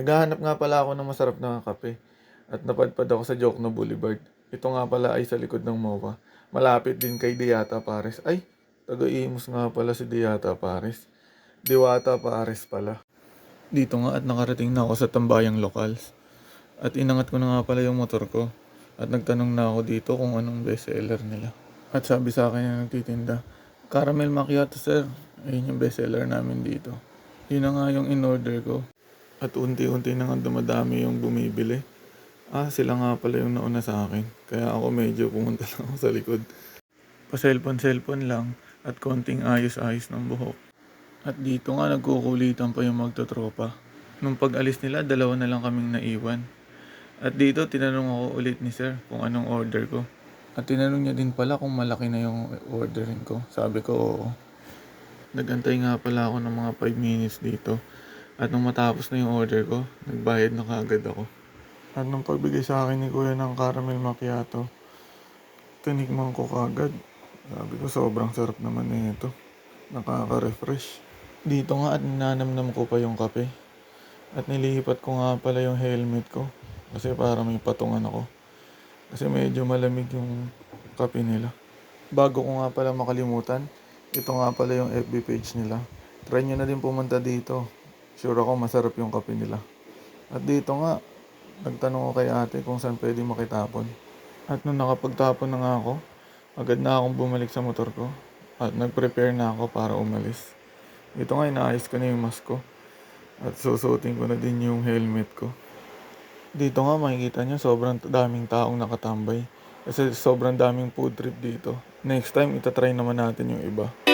Naghahanap nga pala ako ng masarap na kape at napadpad ako sa Jokno Boulevard. Ito nga pala ay sa likod ng MOA. Malapit din kay Diata Pares. Ay, taga-Imus nga pala si Diata Pares. Diwata Pares pala. Dito nga at nakarating na ako sa tambayang locals. At inangat ko na nga pala yung motor ko. At nagtanong na ako dito kung anong bestseller nila. At sabi sa akin na nagtitinda, Caramel Macchiato sir. Ayun yung bestseller namin dito. Yun na nga yung in-order ko. At unti-unti na nga dumadami yung bumibili. Ah, sila nga pala yung nauna sa akin. Kaya ako medyo pumunta lang ako sa likod. Pa-cellphone-cellphone lang at konting ayos-ayos ng buhok. At dito nga nagkukulitan pa yung magtotropa. Nung pag-alis nila, dalawa na lang kaming naiwan. At dito, tinanong ako ulit ni sir kung anong order ko. At tinanong niya din pala kung malaki na yung ordering ko. Sabi ko, oo. Nagantay nga pala ako ng mga 5 minutes dito. At nung matapos na yung order ko, nagbayad na kaagad ako. At nung pagbigay sa akin ni Kuya ng caramel macchiato, tinikman ko kaagad. Sabi ko, sobrang sarap naman na ito. Nakaka-refresh. Dito nga at nanamnam ko pa yung kape. At nilipat ko nga pala yung helmet ko. Kasi para may patungan ako. Kasi medyo malamig yung kape nila. Bago ko nga pala makalimutan, ito nga pala yung FB page nila. Try nyo na din pumunta dito. Sure ako masarap yung kape nila. At dito nga, nagtanong ko kay ate kung saan pwede makitapon. At nung nakapagtapon na nga ako, agad na akong bumalik sa motor ko. At nag-prepare na ako para umalis. Ito nga, inaayos ko na yung mask ko. At susuotin ko na din yung helmet ko. Dito nga makikita nyo sobrang daming taong nakatambay. Kasi sobrang daming food trip dito. Next time itatry naman natin yung iba.